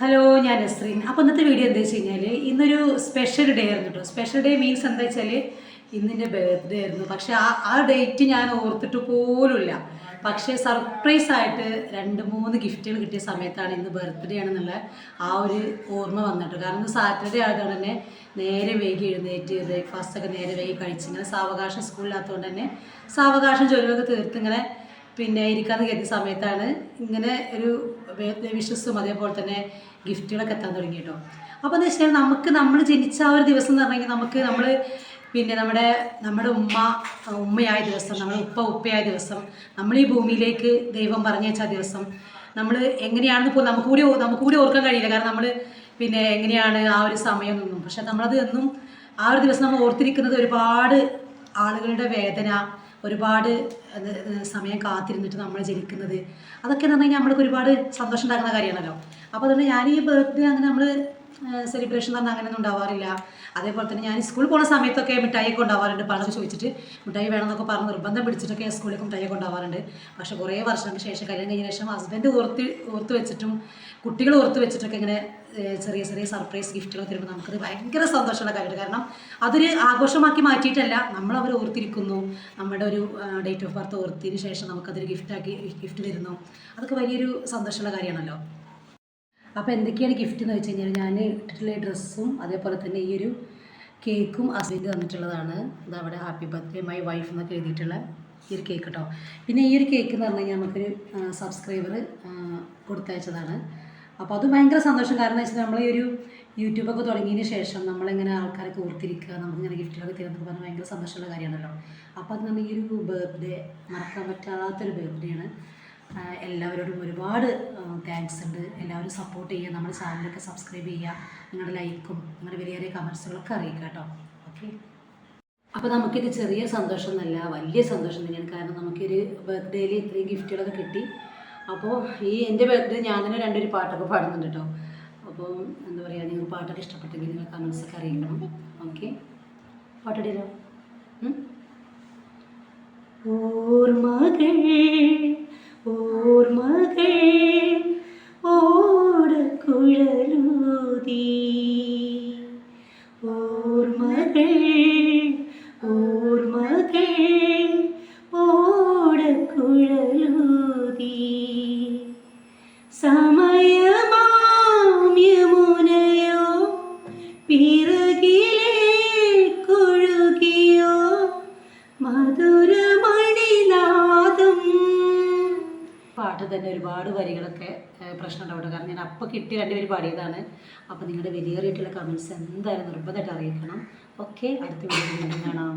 Hello ഞാൻ നസ്രീൻ അപ്പോൾ ഇന്നത്തെ വീഡിയോ എന്താ വെച്ച് കഴിഞ്ഞാൽ ഇന്നൊരു സ്പെഷ്യൽ ഡേ ആയിരുന്നു കേട്ടോ സ്പെഷ്യൽ ഡേ മീൻസ് എന്താ വെച്ചാൽ ഇന്നിന്റെ ബർത്ത്ഡേ ആയിരുന്നു. പക്ഷെ ആ ആ ഡേറ്റ് ഞാൻ ഓർത്തിട്ട് പോലുമില്ല. പക്ഷേ സർപ്രൈസ് ആയിട്ട് രണ്ട് മൂന്ന് ഗിഫ്റ്റുകൾ കിട്ടിയ സമയത്താണ് ഇന്ന് ബർത്ത്ഡേ ആണെന്നുള്ള ആ ഒരു ഓർമ്മ വന്നിട്ട്. കാരണം സാറ്റർഡേ ആയതുകൊണ്ട് തന്നെ നേരെ വൈകി എഴുന്നേറ്റ് ബ്രേക്ക്ഫാസ്റ്റ് ഒക്കെ നേരെ വൈകി കഴിച്ച് ഇങ്ങനെ സാവകാശം സ്കൂളിലാത്തതുകൊണ്ട് തന്നെ സാവകാശം ജോലിയൊക്കെ തീർത്ത് ഇങ്ങനെ പിന്നെ ഇരിക്കാന്ന് കരുതിയ സമയത്താണ് ഇങ്ങനെ ഒരു വിശ്വസും അതേപോലെ തന്നെ ഗിഫ്റ്റുകളൊക്കെ എത്താൻ തുടങ്ങി കേട്ടോ. അപ്പോൾ എന്ന് വെച്ചാൽ നമുക്ക് നമ്മൾ ജനിച്ച ആ ഒരു ദിവസം എന്ന് പറഞ്ഞെങ്കിൽ നമുക്ക് നമ്മൾ പിന്നെ നമ്മുടെ നമ്മുടെ ഉമ്മ ഉമ്മയായ ദിവസം നമ്മുടെ ഉപ്പ ഉപ്പയായ ദിവസം നമ്മൾ ഈ ഭൂമിയിലേക്ക് ദൈവം പറഞ്ഞയച്ച ദിവസം നമ്മൾ എങ്ങനെയാണെന്ന് പോലും നമുക്ക് കൂടി നമുക്ക് കൂടി ഓർക്കാൻ കഴിയില്ല. കാരണം നമ്മൾ പിന്നെ എങ്ങനെയാണ് ആ ഒരു സമയം നിന്നും. പക്ഷെ നമ്മളത് എന്നും ആ ഒരു ദിവസം നമ്മൾ ഓർത്തിരിക്കുന്നത് ഒരുപാട് ആളുകളുടെ വേദന ഒരുപാട് സമയം കാത്തിരുന്നിട്ട് നമ്മൾ ജനിക്കുന്നത്. അതൊക്കെ എന്ന് പറഞ്ഞു കഴിഞ്ഞാൽ നമ്മൾക്ക് ഒരുപാട് സന്തോഷം ഉണ്ടാക്കുന്ന കാര്യമാണല്ലോ. അപ്പോൾ അതുകൊണ്ട് ഞാൻ ഈ ബർത്ത്ഡേ അങ്ങനെ നമ്മൾ സെലിബ്രേഷൻ പറഞ്ഞാൽ അങ്ങനെയൊന്നും ഉണ്ടാവാറില്ല. അതേപോലെ തന്നെ ഞാൻ സ്കൂളിൽ പോകുന്ന സമയത്തൊക്കെ മിഠായിയൊക്കെ ഉണ്ടാവാറുണ്ട്. പണം ചോദിച്ചിട്ട് മിഠായി വേണമെന്നൊക്കെ പറഞ്ഞ് നിർബന്ധം പിടിച്ചിട്ടൊക്കെ സ്കൂളിലേക്ക് മിഠായിയൊക്കെ ഉണ്ടാവാറുണ്ട്. പക്ഷേ കുറേ വർഷങ്ങൾക്ക് ശേഷം കല്യാണം കഴിഞ്ഞ ശേഷം ഹസ്ബൻഡ് ഓർത്ത് ഓർത്ത് വെച്ചിട്ടും കുട്ടികൾ ഓർത്ത് വെച്ചിട്ടൊക്കെ ഇങ്ങനെ ചെറിയ ചെറിയ സർപ്രൈസ് ഗിഫ്റ്റുകൾ തരുമ്പോൾ നമുക്കത് ഭയങ്കര സന്തോഷമുള്ള കാര്യമാണ് കാരണം അതൊരു ആഘോഷമാക്കി മാറ്റിയിട്ടല്ല നമ്മൾ അവർ ഓർത്തിരിക്കുന്നു. നമ്മുടെ ഒരു ഡേറ്റ് ഓഫ് ബർത്ത് ഓർത്തിന് ശേഷം നമുക്കതൊരു ഗിഫ്റ്റാക്കി ഗിഫ്റ്റ് തരുന്നു. അതൊക്കെ വലിയൊരു സന്തോഷമുള്ള കാര്യമാണല്ലോ. അപ്പോൾ എന്തൊക്കെയാണ് ഗിഫ്റ്റ് എന്ന് വെച്ച് കഴിഞ്ഞാൽ ഞാൻ ഇട്ടിട്ടുള്ള ഡ്രസ്സും അതേപോലെ തന്നെ ഈ ഒരു കേക്കും ഹസ്ബൻഡ് തന്നിട്ടുള്ളതാണ്. അതവിടെ ഹാപ്പി ബർത്ത്ഡേ മൈ വൈഫ് എന്നൊക്കെ എഴുതിയിട്ടുള്ള ഈ ഒരു കേക്ക് കേട്ടോ പിന്നെ ഈ ഒരു കേക്ക് എന്ന് പറഞ്ഞു കഴിഞ്ഞാൽ നമുക്കൊരു സബ്സ്ക്രൈബർ കൊടുത്തയച്ചതാണ്. അപ്പോൾ അത് ഭയങ്കര സന്തോഷം. കാരണം വെച്ചാൽ നമ്മൾ ഈ ഒരു യൂട്യൂബൊക്കെ തുടങ്ങിയതിന് ശേഷം നമ്മളിങ്ങനെ ആൾക്കാരൊക്കെ ഓർത്തിരിക്കുക നമുക്കിങ്ങനെ ഗിഫ്റ്റുകളൊക്കെ തരുന്നതൊക്കെ പറഞ്ഞാൽ ഭയങ്കര സന്തോഷമുള്ള കാര്യമാണല്ലോ. അപ്പോൾ അത് നമ്മൾ ഈ ഒരു ബർത്ത്ഡേ മറക്കാൻ പറ്റാത്തൊരു ബർത്ത്ഡേ ആണ്. എല്ലാവരോടും ഒരുപാട് താങ്ക്സ് ഉണ്ട്. എല്ലാവരും സപ്പോർട്ട് ചെയ്യുക. നമ്മുടെ ചാനലൊക്കെ സബ്സ്ക്രൈബ് ചെയ്യുക. നിങ്ങളുടെ ലൈക്കും നിങ്ങളുടെ വലിയ വലിയ കമൻസുകളൊക്കെ അറിയിക്കുക കേട്ടോ. ഓക്കെ അപ്പോൾ നമുക്കിത് ചെറിയ സന്തോഷം എന്നല്ല വലിയ സന്തോഷം തന്നെയാണ്. കാരണം നമുക്കൊരു ബർത്ത്ഡേയിൽ ഇത്രയും ഗിഫ്റ്റുകളൊക്കെ കിട്ടി. അപ്പോൾ ഈ എന്റെ ബർത്ത്ഡേ ഞാൻ തന്നെ രണ്ടൊരു പാട്ടൊക്കെ പാടുന്നുണ്ട് കേട്ടോ. അപ്പോൾ എന്താ പറയുക നിങ്ങൾ പാട്ടൊക്കെ ഇഷ്ടപ്പെട്ടെങ്കിൽ നിങ്ങൾ കമൻസൊക്കെ അറിയിക്കണം. ഓക്കെ പാട്ടിടലോ ഓർമ്മകൾ സമയമാം യമുനയോ മധുരമണിനാദം പാട്ട് തന്നെ ഒരുപാട് വരികളൊക്കെ പ്രശ്നം ഉണ്ടാവും കാരണം ഞാൻ അപ്പം കിട്ടി രണ്ടുപേര് പാടിയതാണ്. അപ്പോൾ നിങ്ങളുടെ വലിയ റേറ്റുള്ള കമൻസ് എന്തായാലും നിർബന്ധമായിട്ട് അറിയിക്കണം. ഓക്കെ അടുത്ത വീഡിയോ കാണാം.